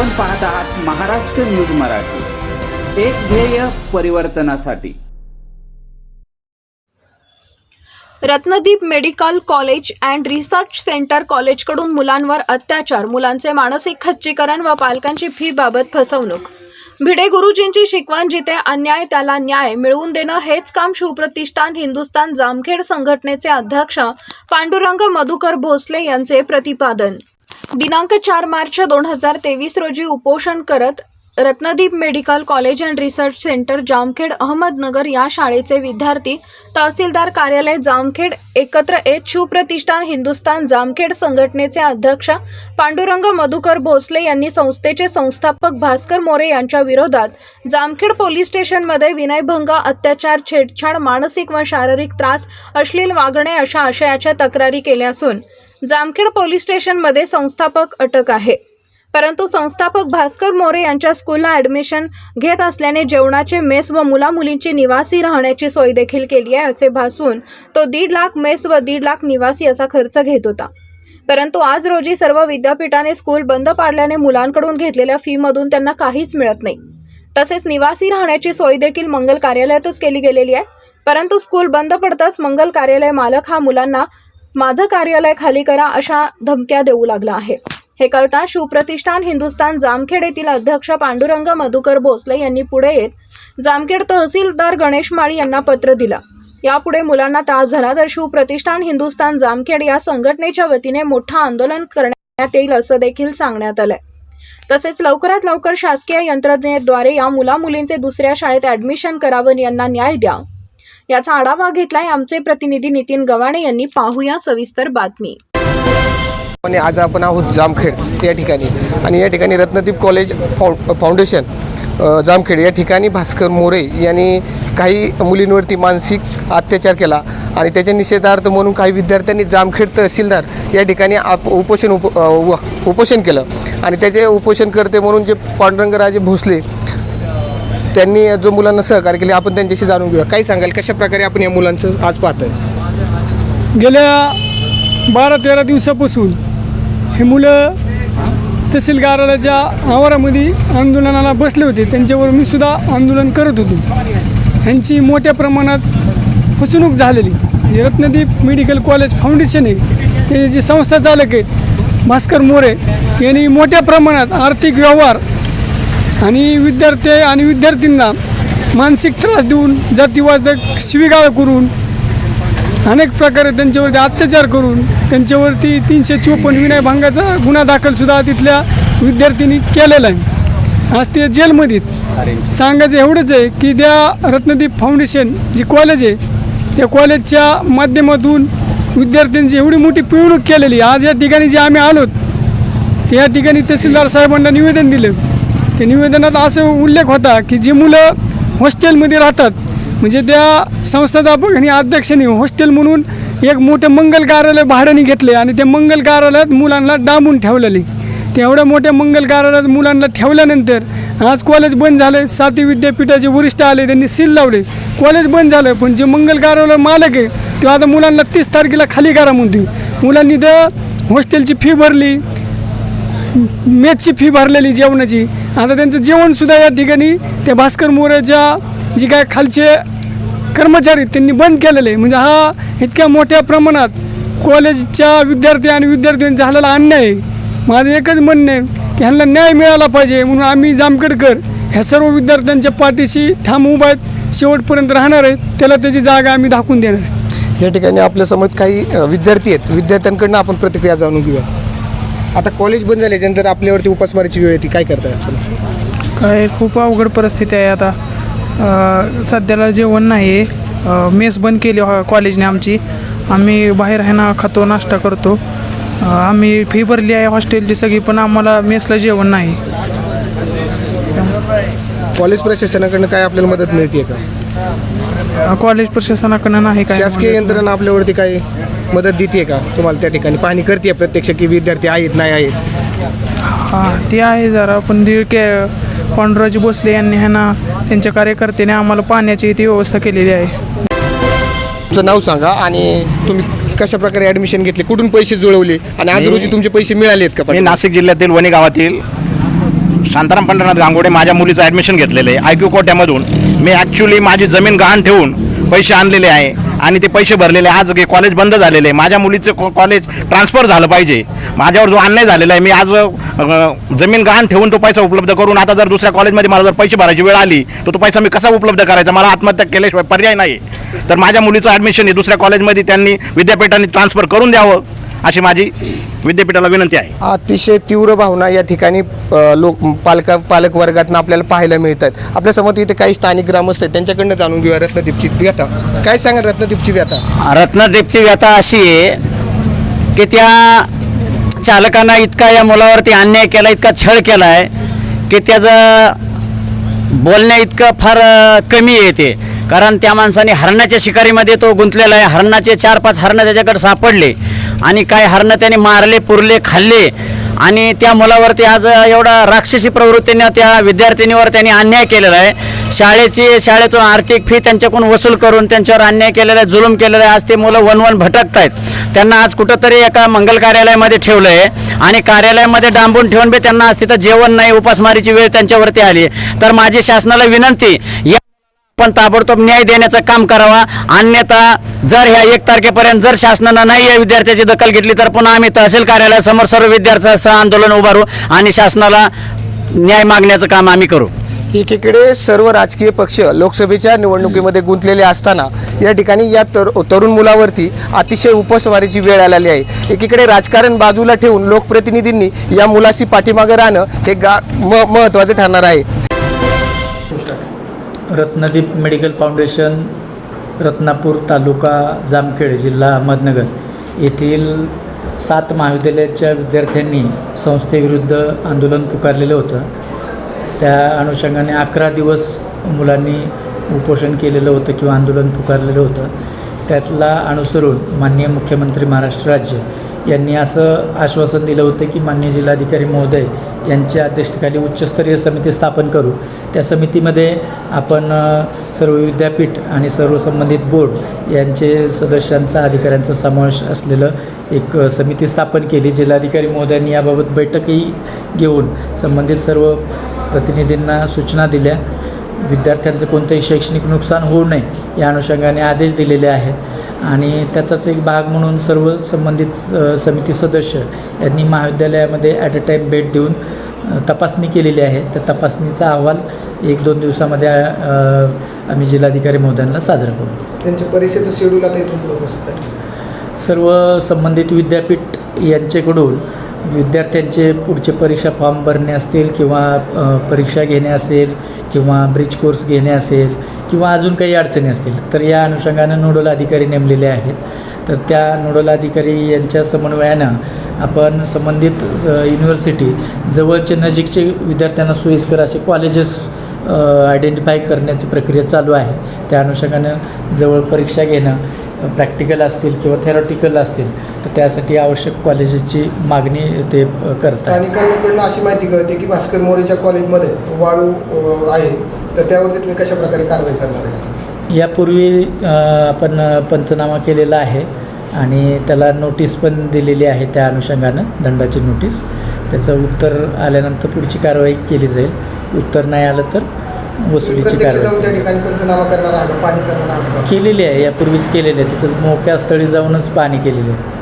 आपण पाहत आहात महाराष्ट्र न्यूज मराठी. एक ध्येय परिवर्तनासाठी. Ratnadeep medical college and research centre कॉलेजकडून मुलांवर अत्याचार मुलांचे मानसिक खच्चीकरण व पालकांची फी बाबत फसवणूक. भिडे गुरुजींची शिकवण जिथे अन्याय त्याला न्याय मिळवून देणं हेच काम शिवप्रतिष्ठान हिंदुस्थान जामखेड संघटनेचे अध्यक्ष पांडुरंग मधुकर भोसले यांचे प्रतिपादन. दिनांक चार मार्च दोन हजार तेवीस रोजी उपोषण करत Ratnadeep medical college and research centre Jamkhed Ahmednagar या शाळेचे विद्यार्थी तहसीलदार कार्यालय जामखेड एकत्र येत शिवप्रतिष्ठान हिंदुस्थान जामखेड संघटनेचे अध्यक्ष पांडुरंग मधुकर भोसले यांनी संस्थेचे संस्थापक भास्कर मोरे यांच्या विरोधात जामखेड पोलीस स्टेशनमध्ये विनयभंग अत्याचार छेडछाड मानसिक व शारीरिक त्रास अश्लील वागणे अशा आशयाच्या तक्रारी केल्या असून जामखेड पोलीस स्टेशनमध्ये संस्थापक अटक आहे. परंतु संस्थापक भास्कर मोरे यांच्या स्कूलला ॲडमिशन घेत असल्याने जेवणाचे मेस व मुलामुलींची निवासी राहण्याची सोय देखील केली आहे असे भासून तो दीड लाख मेस व दीड लाख निवासी असा खर्च घेत होता. परंतु आज रोजी सर्व विद्यापीठाने स्कूल बंद पाडल्याने मुलांकडून घेतलेल्या फीमधून त्यांना काहीच मिळत नाही. तसेच निवासी राहण्याची सोय देखील मंगल कार्यालयातच केली गेलेली आहे. परंतु स्कूल बंद पडताच मंगल कार्यालय मालक हा मुलांना माझं कार्यालय खाली करा अशा धमक्या देऊ लागला आहे. हे कळता शिवप्रतिष्ठान हिंदुस्थान जामखेड येथील अध्यक्ष पांडुरंग मधुकर भोसले यांनी पुढे येत जामखेड तहसीलदार गणेश माळी यांना पत्र दिलं. यापुढे मुलांना त्रास झाला तर शिवप्रतिष्ठान हिंदुस्थान जामखेड या संघटनेच्या वतीने मोठं आंदोलन करण्यात येईल असं देखील सांगण्यात आलंय. तसेच लवकरात लवकर शासकीय यंत्रणेद्वारे या मुलामुलींचे दुसऱ्या शाळेत ॲडमिशन करावं यांना न्याय द्या याचा आढावा घेतलाय आमचे प्रतिनिधी नितीन गव्हाणे यांनी. पाहूया सविस्तर बातमी. आणि आज आपण आहोत जामखेड या ठिकाणी. आणि या ठिकाणी Ratnadeep college foun foundation Jamkhed या ठिकाणी भास्कर मोरे यांनी काही मुलींवरती मानसिक अत्याचार केला आणि त्याच्या निषेधार्थ म्हणून काही विद्यार्थ्यांनी जामखेड तहसीलदार या ठिकाणी आप उपोषण उप उपोषण केलं. आणि त्याचे उपोषणकर्ते म्हणून जे पांडुरंगराजे भोसले त्यांनी जो मुलांना सहकार्य केले आपण त्यांच्याशी जाणून घेऊया. काय सांगाल? कशा प्रकारे आपण या मुलांचं आज पाहतोय? गेल्या बारा तेरा दिवसापासून हे मुलं तहसील कार्यालयाच्या आवारामध्ये आंदोलनाला बसले होते त्यांच्यावर मी सुद्धा आंदोलन करत होतो. ह्यांची मोठ्या प्रमाणात फसवणूक झालेली. जे रत्नदीप मेडिकल कॉलेज फाउंडेशन आहे ते जे संस्था चालक आहेत भास्कर मोरे यांनी मोठ्या प्रमाणात आर्थिक व्यवहार आणि विद्यार्थी आणि विद्यार्थ्यांना मानसिक त्रास देऊन जातीवादक शिवीगाळ करून अनेक प्रकारे त्यांच्यावरती अत्याचार करून त्यांच्यावरती तीनशे चोपन्न विनयभंगाचा गुन्हा दाखलसुद्धा तिथल्या विद्यार्थ्यांनी केलेला आहे. आज ते जेलमध्ये सांगायचं एवढंच आहे की त्या रत्नदीप फाउंडेशन जी कॉलेज आहे त्या कॉलेजच्या माध्यमातून विद्यार्थ्यांची एवढी मोठी पिळवणूक केलेली आहे. आज या ठिकाणी जे आम्ही आलोत ते या ठिकाणी तहसीलदार साहेबांना निवेदन दिलं. त्या निवेदनात असं उल्लेख होता की जी मुलं हॉस्टेलमध्ये राहतात म्हणजे त्या संस्थापक आणि अध्यक्षांनी हॉस्टेल म्हणून एक मोठं मंगल कार्यालय भाड्याने घेतले आणि त्या मंगल कार्यालयात मुलांना डांबून ठेवलेले. तेवढ्या मोठ्या मंगल कार्यालयात मुलांना ठेवल्यानंतर आज कॉलेज बंद झालं सातवी विद्यापीठाचे वरिष्ठ आले त्यांनी सील लावले. कॉलेज बंद झालं पण जे मंगल कार्यालय मालक आहे तो आता मुलांना तीस तारखेला खाली करा म्हणतो मुलांनी तर हॉस्टेलची फी भरली मेसची फी भरलेली जेवणाची. आता त्यांचं जेवणसुद्धा या ठिकाणी त्या भास्कर मोरेच्या जी काय खालचे कर्मचारी आहेत, त्यांनी बंद केलेले. आहे. म्हणजे हा इतक्या मोठ्या प्रमाणात कॉलेजच्या विद्यार्थी आणि विद्यार्थ्यांचा झालेला अन्याय आहे. माझं एकच म्हणणं आहे की ह्यांना न्याय मिळाला पाहिजे म्हणून आम्ही जामखेडकर ह्या सर्व विद्यार्थ्यांच्या पाठीशी ठाम उभा आहेत शेवटपर्यंत राहणार आहेत त्याला त्याची जागा आम्ही दाखवून देणार. या ठिकाणी आपल्यासमोर काही विद्यार्थी आहेत. विद्यार्थ्यांकडनं आपण प्रतिक्रिया जाणून घेऊया. आता कॉलेज बंद झाल्याच्यानंतर आपल्यावरती उपासमारीची वेळ येते. काय करताय आपण? काय खूप अवघड परिस्थिती आहे आता. अ, सध्याला जेवण नाही आहे मेस बंद केली हो- कॉलेजने आमची. आम्ही बाहेर आहे ना खातो नाश्ता करतो. अ, आम्ही फी भरली आहे हॉस्टेलची सगळी पण आम्हाला मेसला जेवण नाही. कॉलेज प्रशासनाकडनं काय आपल्याला मदत मिळते का? अ, कॉलेज प्रशासनाकडनं नाही काय शासकीय. यंत्रणा आपल्यावरती काय मदत देते का? तुम्हाला त्या ठिकाणी पाहणी करते प्रत्यक्ष की विद्यार्थी आहेत नाही आहेत? हां ते आहे जरा पण दीड के पांडुराजी भोसले यांनी आहे ना त्यांच्या कार्यकर्त्याने आम्हाला पाण्याची ती व्यवस्था केलेली आहे. तुमचं नाव सांगा आणि तुम्ही कशा प्रकारे ॲडमिशन घेतले? कुठून पैसे जुळवले? आणि आज मी- रोजी तुमचे पैसे मिळालेत का मी नाशिक जिल्ह्यातील वणी गावातील शांताराम पंढरनाथ गांगोडे माझ्या मुलीचं ॲडमिशन घेतलेलं आहे. आय क्यू कोट्यामधून मी ॲक्च्युली माझी जमीन गहाण ठेवून पैसे आणलेले आहे. आणि ते पैसे भरलेले आज हे कॉलेज बंद झालेले. आहे माझ्या मुलीचं कॉ- कॉलेज ट्रान्सफर झालं पाहिजे. माझ्यावर जो अन्याय झालेला आहे मी आज जमीन गहाण ठेवून तो पैसा उपलब्ध करून आता जर दुसऱ्या कॉलेजमध्ये मला जर पैसे भरायची वेळ आली तर तो पैसा मी कसा उपलब्ध करायचा? मला आत्महत्या केल्याशिवाय पर्याय नाही तर माझ्या मुलीचं ॲडमिशन हे दुसऱ्या कॉलेजमध्ये त्यांनी विद्यापीठाने ट्रान्सफर करून द्यावं. अशी माझी विद्यापीठाला विनंती आहे. अतिशय तीव्र भावना या ठिकाणी लोक पालक पालक वर्गातनं आपल्याला पाहायला मिळतात. आपल्यासमोर इथे काही स्थानिक ग्रामस्थ आहेत त्यांच्याकडनं जाणून घेऊया रत्नदीपची व्यथा. काय सांगा रत्नदीपची व्यथा? रत्नदीपची व्यथा अशी आहे की त्या चालकानं इतका या मुलावरती अन्याय केला इतका छळ केला आहे की त्याचं बोलण्या इतकं फार कमी येते कारण त्या माणसाने हरणाच्या शिकारीमध्ये तो गुंतलेला आहे. हरणाचे चार पाच हरणं त्याच्याकडे सापडले आणि काय हरणं त्याने मारले पुरले खाल्ले आणि त्या मुलावरती आज एवढा राक्षसी प्रवृत्तीने त्या विद्यार्थिनीवर त्यांनी अन्याय केलेला आहे. शाळेची शाळेतून आर्थिक फी त्यांच्याकडून वसूल करून त्यांच्यावर अन्याय केलेला आहे जुलूम केलेला आहे. आज ते मुलं वन वन भटकत आहेत त्यांना आज कुठंतरी एका मंगल कार्यालयामध्ये ठेवलं आहे आणि कार्यालयामध्ये डांबून ठेवून बी त्यांना आज तिथं जेवण नाही उपासमारीची वेळ त्यांच्यावरती आली तर माझी शासनाला विनंती या पण ताबडतोब न्याय देण्याचं काम करावा. अन्यथा जर ह्या एक तारखेपर्यंत जर शासनानं नाही या विद्यार्थ्याची दखल घेतली तर पुन्हा आम्ही तहसील कार्यालयासमोर सर्व विद्यार्थ्यांचं आंदोलन उभारू आणि शासनाला न्याय मागण्याचं काम आम्ही करू. एकीकडे सर्व राजकीय पक्ष लोकसभेच्या निवडणुकीमध्ये गुंतलेले असताना या ठिकाणी या तर तरुण मुलावरती अतिशय उपस्वारीची वेळ आलेली आहे. एकीकडे राजकारण बाजूला ठेवून लोकप्रतिनिधींनी या मुलाशी पाठीमागे राहणं हे गा म महत्त्वाचं ठरणार आहे. रत्नदीप मेडिकल फाउंडेशन रत्नापूर तालुका जामखेड जिल्हा अहमदनगर येथील सात महाविद्यालयाच्या विद्यार्थ्यांनी संस्थेविरुद्ध आंदोलन पुकारलेलं होतं. त्या अनुषंगाने अकरा दिवस मुलांनी उपोषण केलेलं होतं किंवा आंदोलन पुकारलेलं होतं. त्यातला अनुसरून माननीय मुख्यमंत्री महाराष्ट्र राज्य यांनी असं आश्वासन दिलं होतं की माननीय जिल्हाधिकारी महोदय यांच्या अध्यक्षतेखाली उच्चस्तरीय समिती स्थापन करू. त्या समितीमध्ये आपण सर्व विद्यापीठ आणि सर्व संबंधित बोर्ड यांचे सदस्यांचा अधिकाऱ्यांचा समावेश असलेलं एक समिती स्थापन केली. जिल्हाधिकारी महोदयांनी याबाबत बैठकही घेऊन संबंधित सर्व प्रतिनिधींना सूचना दिल्या. विद्यार्थ्यांचं कोणतंही शैक्षणिक नुकसान होऊ नये या अनुषंगाने आदेश दिलेले आहेत. आणि त्याचाच एक भाग म्हणून सर्व संबंधित समिती सदस्य यांनी महाविद्यालयामध्ये ॲट अ टाईम भेट देऊन तपासणी केलेली आहे. त्या तपासणीचा अहवाल एक दोन दिवसामध्ये आम्ही जिल्हाधिकारी महोदयांना सादर करू. त्यांच्या परीक्षेचं शेड्यूल आता इथून सर्व संबंधित विद्यापीठ यांच्याकडून विद्यार्थ्यांचे पुढचे परीक्षा फॉर्म भरणे असतील किंवा परीक्षा घेणे असेल किंवा ब्रिज कोर्स घेणे असेल किंवा अजून काही अडचणी असतील तर या अनुषंगानं नोडल अधिकारी नेमलेले आहेत. तर त्या नोडल अधिकारी यांच्या समन्वयानं आपण संबंधित युनिव्हर्सिटी जवळचे नजीकचे विद्यार्थ्यांना सोयीस्कर असे कॉलेजेस आयडेंटिफाय करण्याची प्रक्रिया चालू आहे. त्या अनुषंगानं जवळ परीक्षा घेणं प्रॅक्टिकल असतील किंवा थेरॉटिकल असतील तर त्यासाठी आवश्यक कॉलेजेसची मागणी ते करतात स्थानिकांकडून अशी माहिती कळते की भास्कर मोरेच्या कॉलेजमध्ये वाळू आहे. तर त्यावरती तुम्ही कशा प्रकारे कारवाई करणार आहे? यापूर्वी आपण पंचनामा केलेला आहे आणि त्याला नोटीस पण दिलेली आहे त्या अनुषंगानं दंडाची नोटीस त्याचं उत्तर आल्यानंतर पुढची कारवाई केली जाईल. उत्तर नाही आलं तर वसुलीची कारवाई? केलेली आहे यापूर्वीच केलेली आहे. तिथंच मोक्या स्थळी जाऊनच पाणी केलेली आहे.